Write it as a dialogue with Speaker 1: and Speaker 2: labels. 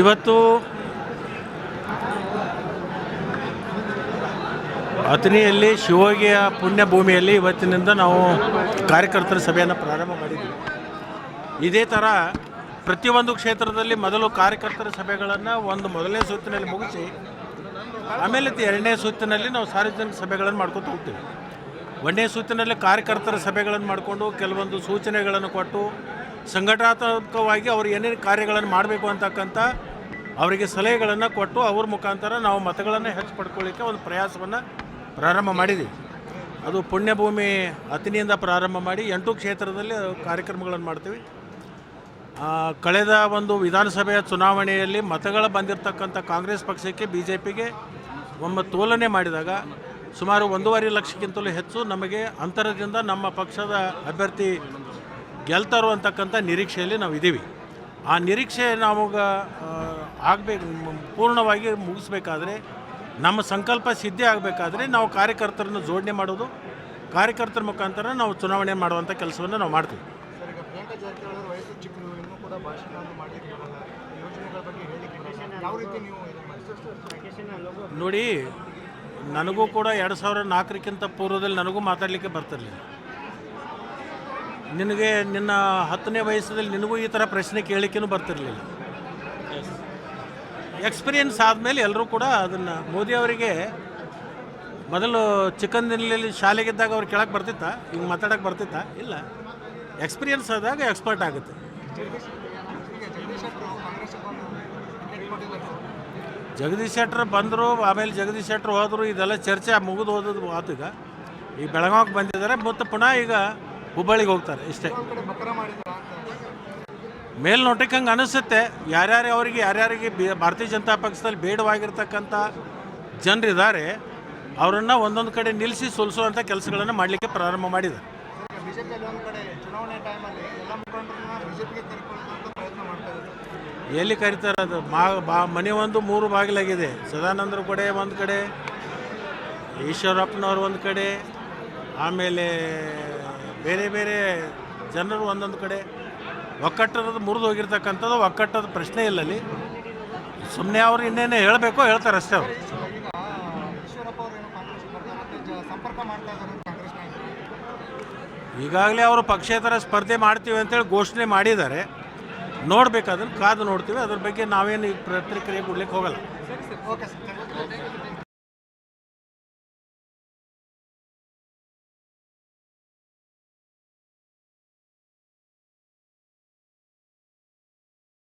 Speaker 1: ಇವತ್ತು ಅಥಣಿಯಲ್ಲಿ ಶಿವೋಗಿಯ ಪುಣ್ಯಭೂಮಿಯಲ್ಲಿ ಇವತ್ತಿನಿಂದ ನಾವು ಕಾರ್ಯಕರ್ತರ ಸಭೆಯನ್ನು ಪ್ರಾರಂಭ ಮಾಡಿದ್ದೀವಿ ಇದೇ ಥರ ಪ್ರತಿಯೊಂದು ಕ್ಷೇತ್ರದಲ್ಲಿ ಮೊದಲು ಕಾರ್ಯಕರ್ತರ ಸಭೆಗಳನ್ನು ಒಂದು ಮೊದಲನೇ ಸುತ್ತಿನಲ್ಲಿ ಮುಗಿಸಿ, ಆಮೇಲೆ ಎರಡನೇ ಸುತ್ತಿನಲ್ಲಿ ನಾವು ಸಾರ್ವಜನಿಕ ಸಭೆಗಳನ್ನು ಮಾಡ್ಕೊತ ಹೋಗ್ತೀವಿ. ಒಂದನೇ ಸೂಚನೆಯಲ್ಲಿ ಕಾರ್ಯಕರ್ತರ ಸಭೆಗಳನ್ನು ಮಾಡಿಕೊಂಡು ಕೆಲವೊಂದು ಸೂಚನೆಗಳನ್ನು ಕೊಟ್ಟು ಸಂಘಟನಾತ್ಮಕವಾಗಿ ಅವರು ಏನೇನು ಕಾರ್ಯಗಳನ್ನು ಮಾಡಬೇಕು ಅಂತಕ್ಕಂಥ ಅವರಿಗೆ ಸಲಹೆಗಳನ್ನು ಕೊಟ್ಟು ಅವ್ರ ಮುಖಾಂತರ ನಾವು ಮತಗಳನ್ನು ಹೆಚ್ಚು ಪಡ್ಕೊಳ್ಳಿಕ್ಕೆ ಒಂದು ಪ್ರಯಾಸವನ್ನು ಪ್ರಾರಂಭ ಮಾಡಿದ್ದೀವಿ ಅದು ಪುಣ್ಯಭೂಮಿ ಅತಿನಿಯಿಂದ ಪ್ರಾರಂಭ ಮಾಡಿ ಎಂಟು ಕ್ಷೇತ್ರದಲ್ಲಿ ಕಾರ್ಯಕ್ರಮಗಳನ್ನು ಮಾಡ್ತೀವಿ. ಕಳೆದ ಒಂದು ವಿಧಾನಸಭೆಯ ಚುನಾವಣೆಯಲ್ಲಿ ಮತಗಳ ಬಂದಿರತಕ್ಕಂಥ ಕಾಂಗ್ರೆಸ್ ಪಕ್ಷಕ್ಕೆ ಬಿ ಜೆ ಪಿಗೆ ಒಮ್ಮೆ ತೋಲನೆ ಮಾಡಿದಾಗ ಸುಮಾರು ಒಂದೂವರೆ ಲಕ್ಷಕ್ಕಿಂತಲೂ ಹೆಚ್ಚು ನಮಗೆ ಅಂತರದಿಂದ ನಮ್ಮ ಪಕ್ಷದ ಅಭ್ಯರ್ಥಿ ಗೆಲ್ತಾರೋ ಅಂತಕ್ಕಂಥ ನಿರೀಕ್ಷೆಯಲ್ಲಿ ನಾವು ಇದ್ದೀವಿ ಆ ನಿರೀಕ್ಷೆ ನಮಗೆ ಆಗಬೇಕು ಪೂರ್ಣವಾಗಿ ಮುಗಿಸ್ಬೇಕಾದ್ರೆ ನಮ್ಮ ಸಂಕಲ್ಪ ಸಿದ್ಧಿ ಆಗಬೇಕಾದ್ರೆ ನಾವು ಕಾರ್ಯಕರ್ತರನ್ನು ಜೋಡಣೆ ಮಾಡೋದು ಕಾರ್ಯಕರ್ತರ ಮುಖಾಂತರ ನಾವು ಚುನಾವಣೆ ಮಾಡುವಂಥ ಕೆಲಸವನ್ನು ನಾವು ಮಾಡ್ತೀವಿ
Speaker 2: ಸರ್ ಈಗ ಪ್ರಿಯಾಂಕಾ ಜಾರಕಿಹೊಳಿ ವಯಸ್ಸು ಚಿಕ್ಕದು ಇನ್ನೂ ಕೂಡ ಭಾಷಣವನ್ನು ಮಾಡಲಿಕ್ಕೆ ಬರಲ್ಲ ಯೋಜನೆಗಳ ಬಗ್ಗೆ ಹೇಳಿಕ್ಕೆ ಬರಲ್ಲ. ಯಾವ ರೀತಿ ನೀವು ಇದನ್ನ ಮಾಡ್ತೀರಿ?
Speaker 1: ನೋಡಿ ನನಗೂ ಕೂಡ ಎರಡು ಸಾವಿರ ನಾಲ್ಕರಿಕ್ಕಿಂತ ಪೂರ್ವದಲ್ಲಿ ನನಗೂ ಮಾತಾಡಲಿಕ್ಕೆ ಬರ್ತಿರಲಿಲ್ಲ. ನಿನಗೆ ನಿನ್ನ ಹತ್ತನೇ ವಯಸ್ಸದಲ್ಲಿ ನಿನಗೂ ಈ ಥರ ಪ್ರಶ್ನೆ ಕೇಳಲಿಕ್ಕೂ ಬರ್ತಿರಲಿಲ್ಲ. ಎಕ್ಸ್ಪೀರಿಯನ್ಸ್ ಆದಮೇಲೆ ಎಲ್ಲರೂ ಕೂಡ ಅದನ್ನು ಮೋದಿ ಅವರಿಗೆ ಮೊದಲು ಚಿಕ್ಕಂದಿನಲ್ಲಿ ಶಾಲೆಗಿದ್ದಾಗ ಅವ್ರು ಕೇಳಕ್ಕೆ ಬರ್ತಿತ್ತಾ ಹಿಂಗೆ ಮಾತಾಡೋಕ್ಕೆ ಬರ್ತಿತ್ತ? ಇಲ್ಲ. ಎಕ್ಸ್ಪೀರಿಯನ್ಸ್ ಆದಾಗ ಎಕ್ಸ್ಪರ್ಟ್ ಆಗುತ್ತೆ.
Speaker 2: ಜಗದೀಶ್ ಶೆಟ್ಟರ್
Speaker 1: ಬಂದರು, ಆಮೇಲೆ ಜಗದೀಶ್ ಶೆಟ್ಟರ್ ಹೋದರು, ಇದೆಲ್ಲ ಚರ್ಚೆ ಮುಗಿದು ಹೋದದ್ದು ಆತು ಈಗ. ಈಗ ಬೆಳಗಾವಿಗೆ ಬಂದಿದ್ದಾರೆ, ಮತ್ತು ಪುನಃ ಈಗ ಹುಬ್ಬಳ್ಳಿಗೆ ಹೋಗ್ತಾರೆ ಇಷ್ಟೇ. ಮೇಲ್ನೋಟಕ್ಕೆ ಹಂಗೆ ಅನಿಸುತ್ತೆ. ಯಾರ್ಯಾರು ಅವರಿಗೆ, ಯಾರ್ಯಾರಿಗೆ ಭಾರತೀಯ ಜನತಾ ಪಕ್ಷದಲ್ಲಿ ಬೇಡವಾಗಿರ್ತಕ್ಕಂಥ ಜನರಿದ್ದಾರೆ, ಅವರನ್ನು ಒಂದೊಂದು ಕಡೆ ನಿಲ್ಲಿಸಿ ಸೋಲಿಸುವಂಥ ಕೆಲಸಗಳನ್ನು ಮಾಡಲಿಕ್ಕೆ ಪ್ರಾರಂಭ ಮಾಡಿದ್ದಾರೆ.
Speaker 2: ಎಲ್ಲಿ
Speaker 1: ಕರೀತಾರೆ ಅದು? ಮಾ ಮನೆ ಒಂದು ಮೂರು ಬಾಗಿಲಾಗಿದೆ. ಸದಾನಂದರ ಕಡೆ ಒಂದು ಕಡೆ, ಈಶ್ವರಪ್ಪನವ್ರು ಒಂದು ಕಡೆ, ಆಮೇಲೆ ಬೇರೆ ಬೇರೆ ಜನರು ಒಂದೊಂದು ಕಡೆ. ಒಕ್ಕಟ್ಟದ ಮುರಿದು ಹೋಗಿರ್ತಕ್ಕಂಥದ್ದು ಒಕ್ಕಟ್ಟದ ಪ್ರಶ್ನೆ ಇಲ್ಲ ಅಲ್ಲಿ. ಸುಮ್ಮನೆ ಅವ್ರು ಇನ್ನೇನು ಹೇಳಬೇಕು ಹೇಳ್ತಾರೆ ಅಷ್ಟೇ ಅವರು. ಈಗಾಗಲೇ ಅವರು ಪಕ್ಷೇತರ ಸ್ಪರ್ಧೆ ಮಾಡ್ತೀವಿ ಅಂತೇಳಿ ಘೋಷಣೆ ಮಾಡಿದ್ದಾರೆ. ನೋಡ್ಬೇಕು ಅದನ್ನು ಕಾದು ನೋಡ್ತೀವಿ. ಅದ್ರ ಬಗ್ಗೆ ನಾವೇನು ಪ್ರತಿಕ್ರಿಯೆ ಕೊಡ್ಲಿಕ್ಕೆ ಹೋಗಲ್ಲ.